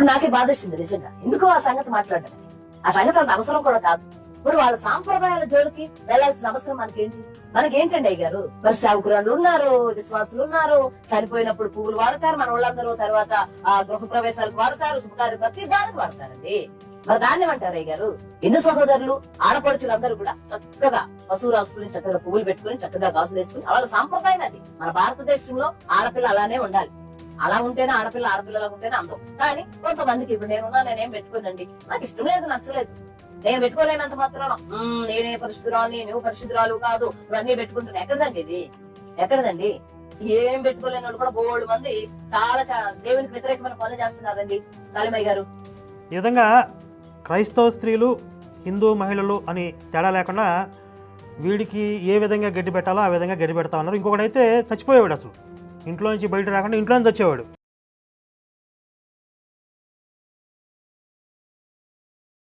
అప్పుడు నాకే బాధేసింది నిజంగా. ఎందుకో ఆ సంగతి మాట్లాడడం. ఆ సంగతి అంత అవసరం కూడా కాదు. ఇప్పుడు వాళ్ళ సాంప్రదాయాల జోలికి వెళ్ళాల్సిన అవసరం మనకేంటి? మనకేంటండి అయ్యారు మరి సేవకురాళ్ళు ఉన్నారు విశ్వాసులు ఉన్నారు. చనిపోయినప్పుడు పువ్వులు వాడతారు మన వాళ్ళందరూ తర్వాత ఆ గృహ ప్రవేశాలకు వాడతారు శుభకార్య ప్రతి దానికి వాడతారండి. మరి దాన్ని అంటారు అయ్యారు హిందూ సహోదరులు ఆడపడుచులందరూ కూడా చక్కగా పశువు రాసుకుని చక్కగా పువ్వులు పెట్టుకుని చక్కగా గాజులు వేసుకుని వాళ్ళ సాంప్రదాయం అది. మన భారతదేశంలో ఆడపిల్ల అలానే ఉండాలి. అలా ఉంటేనే ఆడపిల్ల ఆడపిల్లలా ఉంటేనే అందం. కానీ కొంతమందికి ఇప్పుడు నేనున్నా నేనేం పెట్టుకోనండి. నాకు ఇష్టం లేదు నచ్చలేదు. నేను పెట్టుకోలేనంత మాత్రం నేనే పరిశుద్ధురాలు నువ్వు పరిశుద్ధురాలు కాదు. ఇవన్నీ పెట్టుకుంటున్నా. ఎక్కడదండి ఇది? ఎక్కడదండి? ఏం పెట్టుకోలేని వాళ్ళు కూడా బోల్డ్ మంది చాలా చా- దేవునికి వ్యతిరేకమైన పనులు చేస్తున్నారండి. సాలిమయ్య గారు. ఈ విధంగా క్రైస్తవ స్త్రీలు హిందూ మహిళలు అని తేడా లేకుండా వీడికి ఏ విధంగా గడ్డి పెట్టాలో ఆ విధంగా గడ్డి పెడతా ఉన్నారు. ఇంకొకడైతే చచ్చిపోయేవాడు అసలు. ఇంట్లో నుంచి బయట రాకుండా ఇంట్లో నుంచి వచ్చేవాడు.